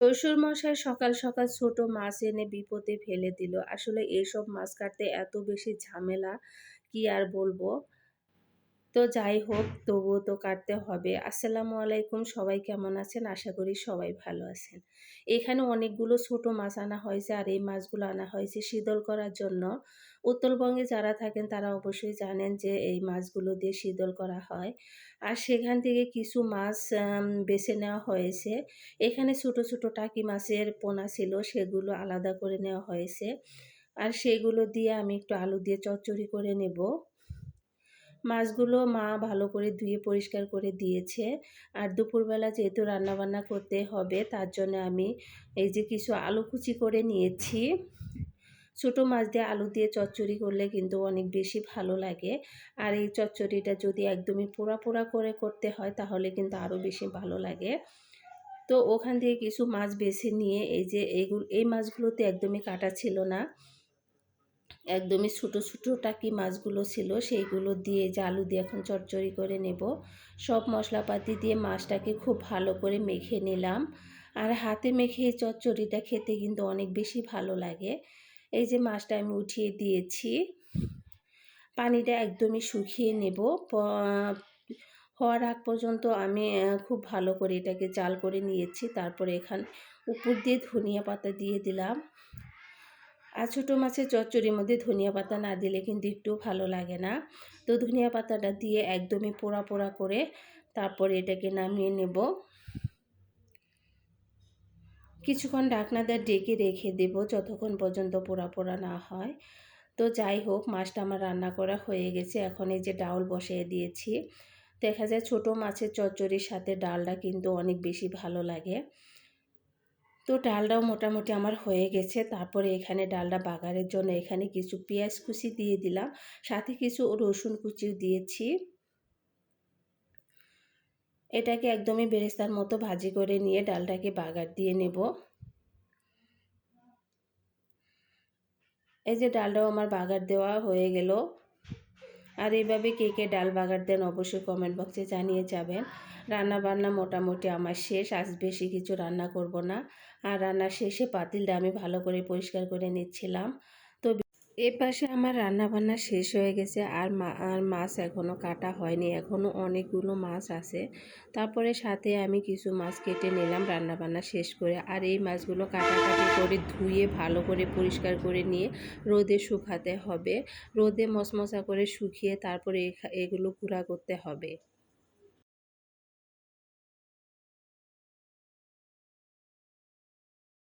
শ্বশুরমশাই সকাল সকাল ছোট মাছ এনে বিপদে ফেলে দিল। আসলে এসব মাছ কাটতে এত বেশি ঝামেলা কি আর বলব? তো যাই হোক, তবুও তো কাটতে হবে। আসসালামু আলাইকুম, সবাই কেমন আছেন? আশা করি সবাই ভালো আছেন। এখানে অনেকগুলো ছোট মাছ আনা হয়েছে আর এই মাছগুলো আনা হয়েছে শীতল করার জন্য। উত্তরবঙ্গে যারা থাকেন তারা অবশ্যই জানেন যে এই মাছগুলো দিয়ে শীতল করা হয়। আর সেখান থেকে কিছু মাছ বেছে নেওয়া হয়েছে। এখানে ছোট ছোট টাকি মাছের পোনা ছিল, সেগুলো আলাদা করে নেওয়া হয়েছে। আর সেগুলো দিয়ে আমি একটু আলু দিয়ে চচ্চড়ি করে নেব। মাছগুলো মা ভালো করে ধুয়ে পরিষ্কার করে দিয়েছে। আর দুপুরবেলা যেহেতু রান্নাবান্না করতে হবে, তার জন্য আমি এই যে কিছু আলু কুচি করে নিয়েছি। ছোটো মাছ দিয়ে আলু দিয়ে চচ্চড়ি করলে কিন্তু অনেক বেশি ভালো লাগে। আর এই চচ্চড়িটা যদি একদমই পোড়া পোড়া করে করতে হয়, তাহলে কিন্তু আরও বেশি ভালো লাগে। তো ওখান থেকে কিছু মাছ বেছে নিয়ে এই যে এইগুলো এই মাছগুলোতে একদমই কাটা ছিল না। একদমই ছোটো ছোটো টাকি মাছগুলো ছিল, সেইগুলো দিয়ে আলু দিয়ে এখন চটচড়ি করে নেব। সব মশলাপাতি দিয়ে মাছটাকে খুব ভালো করে মেখে নিলাম। আর হাতে মেখে চচ্চড়িটা খেতে কিন্তু অনেক বেশি ভালো লাগে। এই যে মাছটা আমি উঠিয়ে দিয়েছি, পানিটা একদমই শুকিয়ে নেব। হওয়ার আগ পর্যন্ত আমি খুব ভালো করে এটাকে জাল করে নিয়েছি। তারপরে এখান, উপর দিয়ে ধনিয়া পাতা দিয়ে দিলাম। আর ছোটো মাছের চচ্চড়ির মধ্যে ধনিয়া পাতা না দিলে কিন্তু একটু ভালো লাগে না। তো ধনিয়া পাতাটা দিয়ে একদমই পোড়া পোড়া করে তারপরে এটাকে নামিয়ে নেব। কিছুক্ষণ ঢাকনা দিয়ে ডেকে রেখে দেব যতক্ষণ পর্যন্ত পোড়া পোড়া না হয়। তো যাই হোক, মাছটা আমার রান্না করা হয়ে গেছে। এখন এই যে ডাউল বসিয়ে দিয়েছি। দেখা যায় ছোট মাছের চচ্চড়ির সাথে ডালটা কিন্তু অনেক বেশি ভালো লাগে। তো ডালটাও মোটামুটি আমার হয়ে গেছে। তারপরে এখানে ডালটা বাগারের জন্য এখানে কিছু পেঁয়াজ কুচি দিয়ে দিলাম। সাথে কিছু রসুন কুচিও দিয়েছি। এটাকে একদমই বেরেস্তার মতো ভাজি করে নিয়ে ডালটাকে বাগার দিয়ে নেব। এই যে ডালটাও আমার বাগার দেওয়া হয়ে গেল। আর এভাবে কে কে ডাল বাগার দেন অবশ্যই কমেন্ট বক্সে জানিয়ে যাবেন। রান্না বান্না মোটামুটি আমার শেষ, আজ বেশি কিছু রান্না করব না। আর রান্না শেষে পাতিলটা আমি ভালো করে পরিষ্কার করে নিচ্ছিলাম। এ পাশে আমার রান্না বান্না শেষ হয়ে গেছে আর আর মাছ এখনও কাটা হয়নি। এখনও অনেকগুলো মাছ আছে। তারপরে সাথে আমি কিছু মাছ কেটে নিলাম রান্না বান্না শেষ করে। আর এই মাছগুলো কাটাকাটি করে ধুয়ে ভালো করে পরিষ্কার করে নিয়ে রোদে শুকাতে হবে। রোদে মশমশা করে শুকিয়ে তারপরে এগুলো গুঁড়া করতে হবে।